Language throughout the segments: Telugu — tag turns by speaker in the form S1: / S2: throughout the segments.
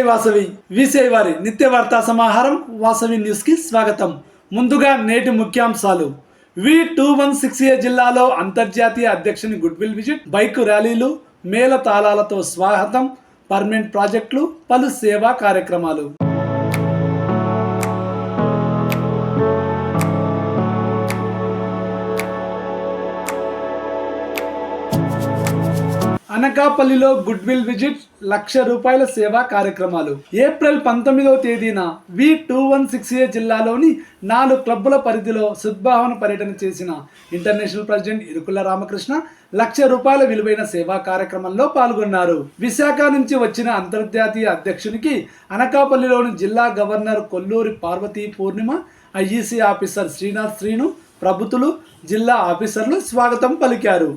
S1: జై వాసవి. విసే వారి నిత్య వార్తా సమాహారం వాసవి న్యూస్కి స్వాగతం. ముందుగా నేటి ముఖ్యాంశాలు. V two one six A జిల్లాలో అంతర్జాతీయ అధ్యక్షుని గుడ్విల్ విజిట్ బైక్ ర్యాలీలు మేళ తాళాలతో స్వాగతం పర్మనెంట్ ప్రాజెక్టులు పలు సేవా కార్యక్రమాలు. అనకాపల్లిలో గుడ్ విల్ విజిట్ లక్ష రూపాయల సేవా కార్యక్రమాలు. ఏప్రిల్ పంతొమ్మిదవ తేదీన V two one six A జిల్లాలోని నాలుగు క్లబ్బుల పరిధిలో సద్భావన పర్యటన చేసిన ఇంటర్నేషనల్ ప్రెసిడెంట్ ఇరుకుల రామకృష్ణ లక్ష రూపాయల విలువైన సేవా కార్యక్రమంలో పాల్గొన్నారు. విశాఖ నుంచి వచ్చిన అంతర్జాతీయ అధ్యక్షునికి అనకాపల్లిలోని జిల్లా governor Kolluri Parvati Purnima IEC officer Srinath Srinu ప్రభుతులు జిల్లా ఆఫీసర్లు స్వాగతం పలికారు.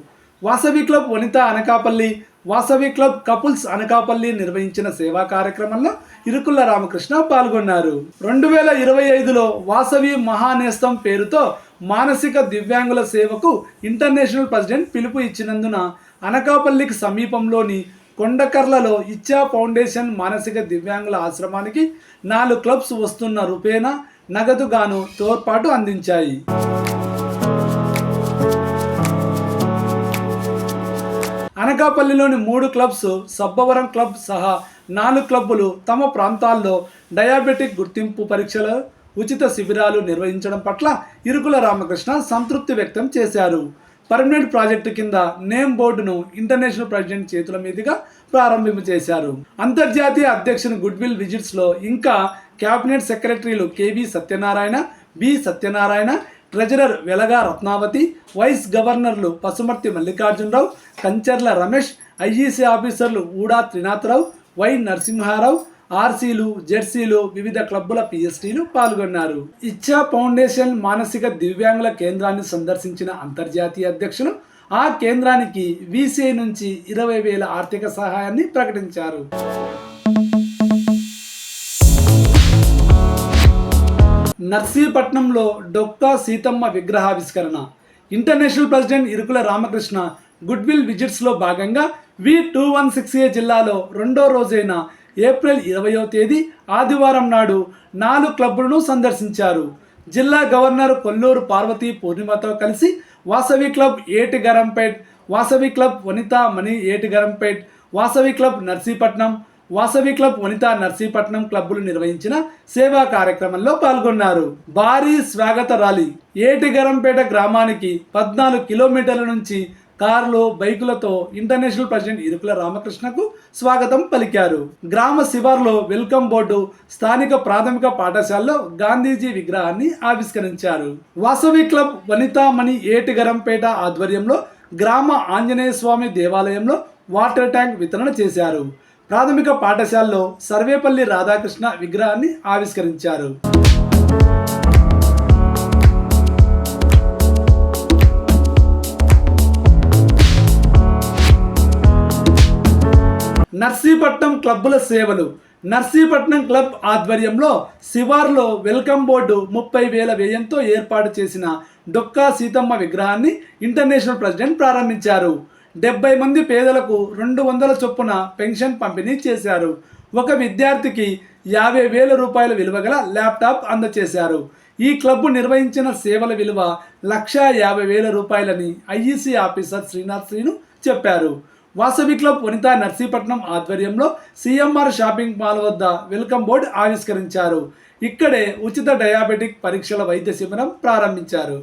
S1: Vasavi club Vanita Anakapalli Vasavi club couples Anakapalli నిర్వహించిన సేవా కార్యక్రమంలో ఇరుకుల్ల రామకృష్ణ పాల్గొన్నారు. రెండు వేల ఇరవై ఐదులో వాసవి మహానేస్తం పేరుతో మానసిక దివ్యాంగుల సేవకు ఇంటర్నేషనల్ ప్రెసిడెంట్ పిలుపు ఇచ్చినందున అనకాపల్లికి సమీపంలోని కొండకర్లలో ఇచ్చా ఫౌండేషన్ మానసిక దివ్యాంగుల ఆశ్రమానికి నాలుగు క్లబ్స్ వస్తున్న రూపేణా నగదుగాను తోడ్పాటు అందించాయి. అనకాపల్లిలోని మూడు క్లబ్స్ సబ్బవరం క్లబ్ సహా నాలుగు క్లబ్బులు తమ ప్రాంతాల్లో డయాబెటిక్ గుర్తింపు పరీక్షలు ఉచిత శిబిరాలు నిర్వహించడం పట్ల ఇరుకుల రామకృష్ణ సంతృప్తి వ్యక్తం చేశారు. పర్మనెంట్ ప్రాజెక్టు కింద నేమ్ బోర్డును ఇంటర్నేషనల్ ప్రెసిడెంట్ చేతుల మీదుగా ప్రారంభింప చేశారు. అంతర్జాతీయ అధ్యక్షుని గుడ్విల్ విజిట్స్లో ఇంకా కేబినెట్ సెక్రటరీలు K V Satyanarayana B Satyanarayana treasurer Velaga Ratnavati vice గవర్నర్లు పసుమర్తి మల్లికార్జునరావు కంచర్ల రమేష్ ఐఈసీ ఆఫీసర్లు ఊడా త్రినాథరావు వై నరసింహారావు ఆర్సీలు జెర్సీలు వివిధ క్లబ్బుల పిఎస్టీలు పాల్గొన్నారు. ఇచ్చా ఫౌండేషన్ మానసిక దివ్యాంగుల కేంద్రాన్ని సందర్శించిన అంతర్జాతీయ అధ్యక్షులు ఆ కేంద్రానికి వీసీఐ నుంచి ఇరవై వేల ఆర్థిక సహాయాన్ని ప్రకటించారు. నర్సీపట్నంలో డొక్కా సీతమ్మ విగ్రహావిష్కరణ. International president Irukula Ramakrishna goodwill విజిట్స్లో భాగంగా V two one six A జిల్లాలో రెండో రోజైన ఏప్రిల్ ఇరవయో తేదీ ఆదివారం నాడు నాలుగు క్లబ్బులను సందర్శించారు. జిల్లా గవర్నర్ కొల్లూరు పార్వతీ పూర్ణిమతో కలిసి Vasavi club Eti Garampet Vasavi club Vanitha Mani Eti Garampet Vasavi club Narsipatnam Vasavi club Vanitha Narsipatnam క్లబ్బులు నిర్వహించిన సేవా కార్యక్రమంలో పాల్గొన్నారు. భారీ స్వాగత ర్యాలీ. ఏటిగరంపేట గ్రామానికి పద్నాలుగు కిలోమీటర్ల నుంచి కార్లు బైకులతో ఇంటర్నేషనల్ ప్రెసిడెంట్ ఇరుకుల రామకృష్ణకు స్వాగతం పలికారు. గ్రామ శివార్లో వెల్కమ్ బోర్డు స్థానిక ప్రాథమిక పాఠశాలలో గాంధీజీ విగ్రహాన్ని ఆవిష్కరించారు. వాసవి క్లబ్ వనితామణి ఏటిగరంపేట ఆధ్వర్యంలో గ్రామ ఆంజనేయ స్వామి దేవాలయంలో వాటర్ ట్యాంక్ వితరణ చేశారు. ప్రాథమిక పాఠశాలలో సర్వేపల్లి రాధాకృష్ణ విగ్రహాన్ని ఆవిష్కరించారు. నర్సీపట్నం క్లబ్బుల సేవలు. నర్సీపట్నం క్లబ్ ఆధ్వర్యంలో శివార్లో వెల్కమ్ బోర్డు ముప్పై వేల వ్యయంతో ఏర్పాటు చేసిన డొక్కా సీతమ్మ విగ్రహాన్ని ఇంటర్నేషనల్ ప్రెసిడెంట్ ప్రారంభించారు. డెబ్బై మంది పేదలకు రెండు వందల చొప్పున పెన్షన్ పంపిణీ చేశారు. ఒక విద్యార్థికి యాభై వేల రూపాయల విలువ గల ల్యాప్టాప్ అందజేశారు ఈ క్లబ్ నిర్వహించిన సేవల విలువ లక్షా యాభై వేల రూపాయలని ఐఈసీ ఆఫీసర్ శ్రీనాథ్ శ్రీను చెప్పారు. వాసవి క్లబ్ వనితా నర్సీపట్నం ఆధ్వర్యంలో సిఎంఆర్ షాపింగ్ మాల్ వద్ద వెల్కమ్ బోర్డు ఆవిష్కరించారు. ఇక్కడే ఉచిత డయాబెటిక్ పరీక్షల వైద్య శిబిరం ప్రారంభించారు.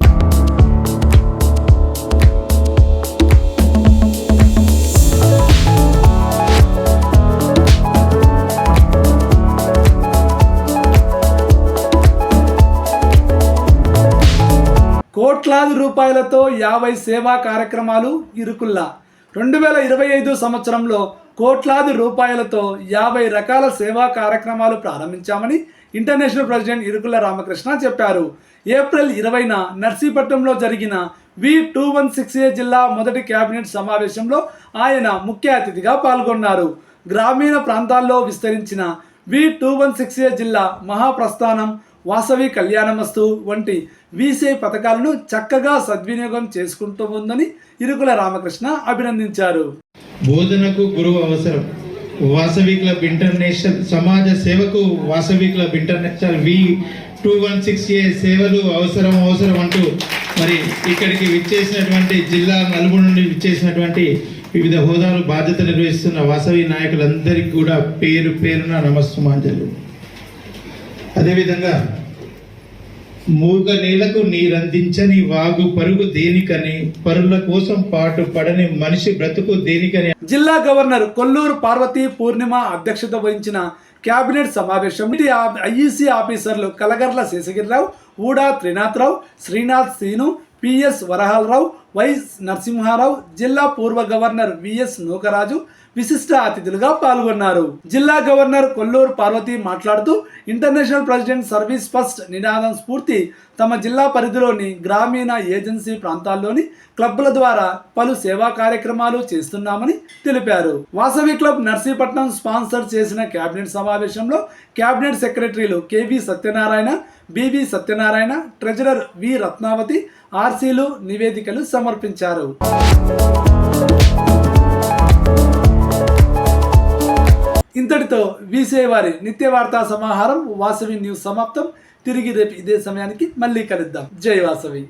S1: కోట్లాది రూపాయలతో యాభై సేవా కార్యక్రమాలు ఇరుకుల్లా. రెండు వేల ఇరవై ఐదు సంవత్సరంలో కోట్లాది రూపాయలతో యాభై రకాల సేవా కార్యక్రమాలు ప్రారంభించామని ఇంటర్నేషనల్ ప్రెసిడెంట్ ఇరుకుల రామకృష్ణ చెప్పారు. ఏప్రిల్ ఇరవైన నర్సీపట్నంలో జరిగిన V two one six A జిల్లా మొదటి కేబినెట్ సమావేశంలో ఆయన ముఖ్య అతిథిగా పాల్గొన్నారు. గ్రామీణ ప్రాంతాల్లో విస్తరించిన V two one six A జిల్లా మహాప్రస్థానం వాసవి కళ్యాణమస్తు వంటి వీసే పథకాలను చక్కగా సద్వినియోగం చేసుకుంటూ ఉందని ఇరుకుల రామకృష్ణ అభినందించారు.
S2: బోధనకు గురువు అవసరం. వాసవి క్లబ్ ఇంటర్నేషనల్ సమాజ సేవకు Vasavi club international V two one six A సేవలు అవసరం అవసరం అంటూ మరి ఇక్కడికి విచ్చేసినటువంటి జిల్లా నలుగురు నుండి విచ్చేసినటువంటి వివిధ హోదాలు బాధ్యత నిర్వహిస్తున్న వాసవి నాయకులందరికీ కూడా పేరు పేరున నమస్సుమాంజలు. అదేవిధంగా మూగ నేలకు నీరందించని వాగు పరుగు దేనికని పరుల కోసం పాటు పడని మనిషి బ్రతుకు దేనికని
S1: జిల్లా గవర్నర్ కొల్లూరు పార్వతీ పూర్ణిమ అధ్యక్షత వహించిన కేబినెట్ సమావేశం ఐఈసీ ఆఫీసర్లు కలగర్ల శేషగిరిరావు ఊడా త్రినాథరావు శ్రీనాథ్ సీను పిఎస్ వరహాలరావు వై నరసింహారావు జిల్లా పూర్వ గవర్నర్ విఎస్ నూకరాజు విశిష్ట అతిథులుగా పాల్గొన్నారు. జిల్లా గవర్నర్ కొల్లూరు పార్వతి మాట్లాడుతూ ఇంటర్నేషనల్ ప్రెసిడెంట్ సర్వీస్ ఫస్ట్ నినాదం స్ఫూర్తి తమ జిల్లా పరిధిలోని గ్రామీణ ఏజెన్సీ ప్రాంతాల్లోని క్లబ్ల ద్వారా పలు సేవా కార్యక్రమాలు చేస్తున్నామని తెలిపారు. వాసవి క్లబ్ నర్సీపట్నం స్పాన్సర్ చేసిన కేబినెట్ సమావేశంలో కేబినెట్ సెక్రటరీలు KV Satyanarayana BV Satyanarayana treasurer V. Ratnavathi ఆర్సీలు నివేదికలు సమర్పించారు. ఇంతటితో వీసే వారి నిత్య వార్తా సమాహారం వాసవి న్యూస్ సమాప్తం. తిరిగి రేపు ఇదే సమయానికి మళ్ళీ కలుద్దాం. జై వాసవి.